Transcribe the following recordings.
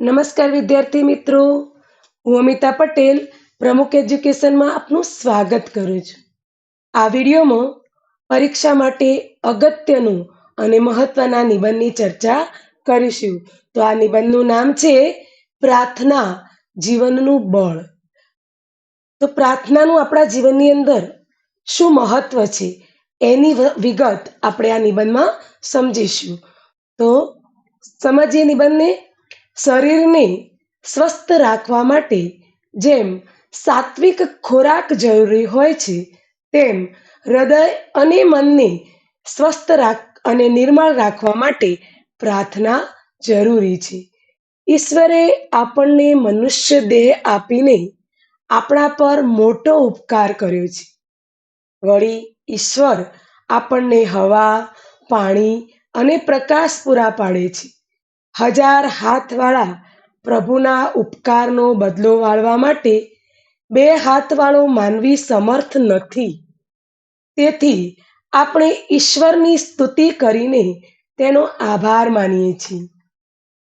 નમસ્કાર વિદ્યાર્થી મિત્રો. હું અમિતા પટેલ, પ્રમુખ એજ્યુકેશનમાં આપનું સ્વાગત કરું છું. આ વિડીયોમાં પરીક્ષા માટે અગત્યનું અને મહત્વના નિબંધની ચર્ચા કરીશું. તો આ નિબંધનું નામ છે પ્રાર્થના જીવનનું બળ. તો પ્રાર્થનાનું આપણા જીવનની અંદર શું મહત્વ છે એની વિગત આપણે આ નિબંધમાં સમજીશું. તો સમજીએ નિબંધને. શરીરને સ્વસ્થ રાખવા માટે જેમ સાત્વિક ખોરાક જરૂરી હોય છે, તેમ હૃદય અને મનને સ્વસ્થ રાખ અને નિર્મળ રાખવા માટે પ્રાર્થના જરૂરી છે. ઈશ્વરે આપણને મનુષ્ય દેહ આપીને આપણા પર મોટો ઉપકાર કર્યો છે. વળી ઈશ્વર આપણને હવા, પાણી અને પ્રકાશ પૂરા પાડે છે. હજાર હાથવાળા પ્રભુના ઉપકારનો બદલો વાળવા માટે બે હાથવાળો માનવી સમર્થ નથી. તેથી આપણે ઈશ્વરની સ્તુતિ કરીને તેનો આભાર માનીએ છીએ.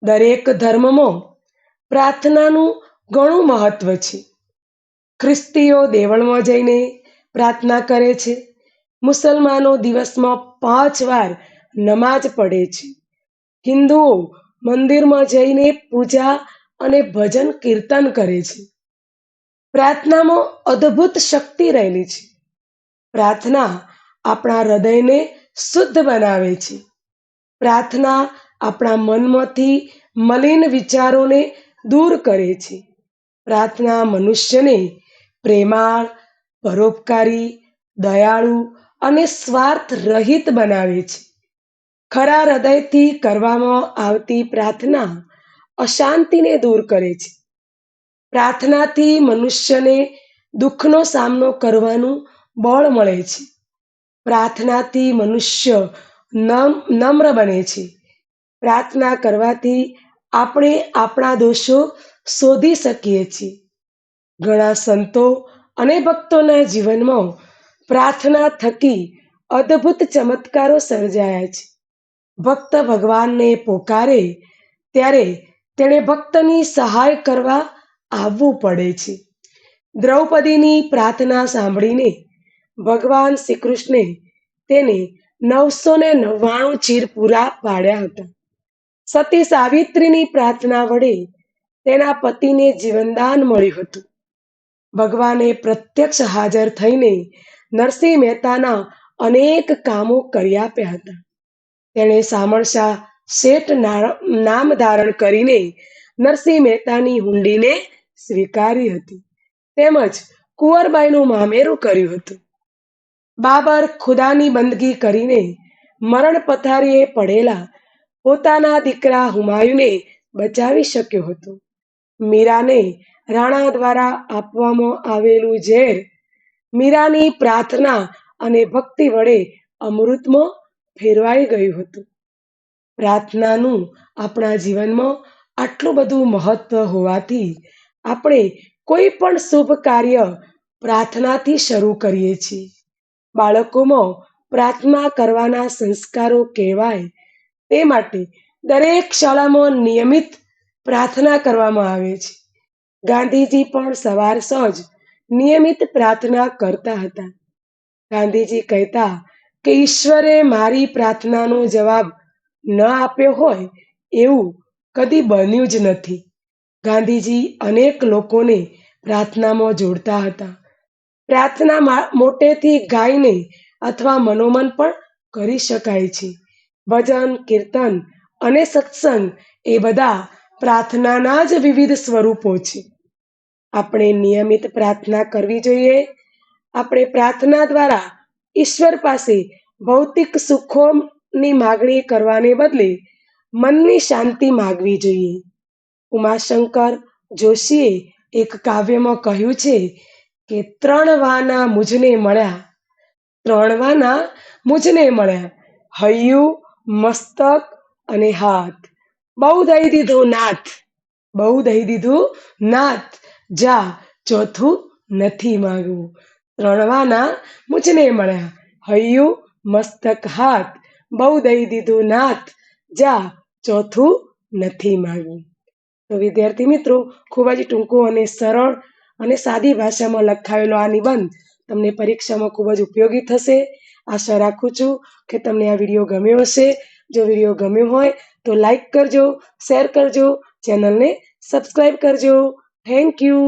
દરેક ધર્મમાં પ્રાર્થનાનું ઘણું મહત્વ છે. ખ્રિસ્તીઓ દેવળમાં જઈને પ્રાર્થના કરે છે. મુસલમાનો દિવસમાં પાંચ વાર નમાજ પડે છે. હિન્દુઓ મંદિરમાં જઈને પૂજા અને ભજન કીર્તન કરે છે. પ્રાર્થનામાં અદ્ભુત શક્તિ રહેલી છે. પ્રાર્થના આપણા હૃદયને શુદ્ધ બનાવે છે. પ્રાર્થના આપણા મનમાંથી મલિન વિચારોને દૂર કરે છે. પ્રાર્થના મનુષ્યને પ્રેમાળ, પરોપકારી, દયાળુ અને સ્વાર્થ રહિત બનાવે છે. ખરા હૃદયથી કરવામાં આવતી પ્રાર્થના અશાંતિને દૂર કરે છે. પ્રાર્થનાથી મનુષ્યને દુઃખનો સામનો કરવાનું બળ મળે છે. પ્રાર્થનાથી મનુષ્ય નમ્ર બને છે. પ્રાર્થના કરવાથી આપણે આપણા દોષો શોધી શકીએ છીએ. ઘણા સંતો અને ભક્તોના જીવનમાં પ્રાર્થના થકી અદ્ભુત ચમત્કારો સર્જાયા છે. ભક્ત ભગવાનને પોકારે, ત્યારે તેણે ભક્તની સહાય કરવા આવવું પડે છે. દ્રૌપદીની પ્રાર્થના સાંભળીને ભગવાન શ્રી કૃષ્ણે તેને નવસો ને નવ્વાણું ચીર પૂરા પાડ્યા હતા. સતી સાવિત્રીની પ્રાર્થના વડે તેના પતિને જીવનદાન મળ્યું હતું. ભગવાને પ્રત્યક્ષ હાજર થઈને નરસિંહ મહેતાના અનેક કામો કરી આપ્યા હતા. તેણે સામળશા શેઠ નામ ધારણ કરીને નરસિંહ મહેતાની હુંડીને સ્વીકારી હતી. તેમજ કુંવરબાઈનું મામેરું કર્યું હતું. બાબર ખુદાની બંદગી કરીને મરણ પથારીએ પડેલા પોતાના દીકરા હુમાયુને બચાવી શક્યો હતો. મીરાને રાણા દ્વારા આપવામાં આવેલું ઝેર મીરાની પ્રાર્થના અને ભક્તિ વડે અમૃતમાં ફેરવાઈ ગયું હતું. પ્રાર્થનાનું આપણા જીવનમાં આટલું બધું મહત્વ હોવાથી આપણે કોઈ પણ શુભ કાર્ય પ્રાર્થનાથી શરૂ કરીએ છીએ. બાળકોમાં પ્રાર્થના કરવાના સંસ્કારો કહેવાય તે માટે દરેક શાળામાં નિયમિત પ્રાર્થના કરવામાં આવે છે. ગાંધીજી પણ સવાર સાંજ નિયમિત પ્રાર્થના કરતા હતા. ગાંધીજી કહેતા કે ઈશ્વરે મારી પ્રાર્થનાનો જવાબ ન આપ્યો હોય એવું કદી બન્યું જ નથી. ગાંધીજી અનેક લોકોને પ્રાર્થનામાં જોડતા હતા. પ્રાર્થના મોટેથી ગાઈને અથવા મનોમન પણ કરી શકાય છે. ભજન, કીર્તન અને સત્સંગ એ બધા પ્રાર્થનાના જ વિવિધ સ્વરૂપો છે. આપણે નિયમિત પ્રાર્થના કરવી જોઈએ. આપણે પ્રાર્થના દ્વારા ઈશ્વર પાસે ભૌતિક સુખોની માગણી કરવાને બદલે મનની શાંતિ માગવી જોઈએ. ઉમાશંકર જોશીએ એક કાવ્યમાં કહ્યું છે કે, ત્રણ વાના મુજને મળ્યા, ત્રણ વાના મુજને મળ્યા, હૈયું, મસ્તક અને હાથ. બહુ દઈ દીધું નાથ, બહુ દઈ દીધું નાથ, જા, ચોથું નથી માગવું. ત્રણ વાના મુજને મળ્યા. હૈયું મસ્તક હાથ બહુ દઈ દીધું નાથ, જા ચોથું નથી માગ્યું તો વિદ્યાર્થી મિત્રો, ખૂબ જ ટૂંકું અને સરળ અને સાદી ભાષામાં લખાયેલો આ નિબંધ તમને પરીક્ષામાં ખૂબ જ ઉપયોગી થશે. આશા રાખું છું કે તમને આ વીડિયો ગમ્યો હશે. જો વીડિયો ગમ્યો હોય તો લાઈક કરજો, શેર કરજો, ચેનલને સબસ્ક્રાઈબ કરજો. Thank you.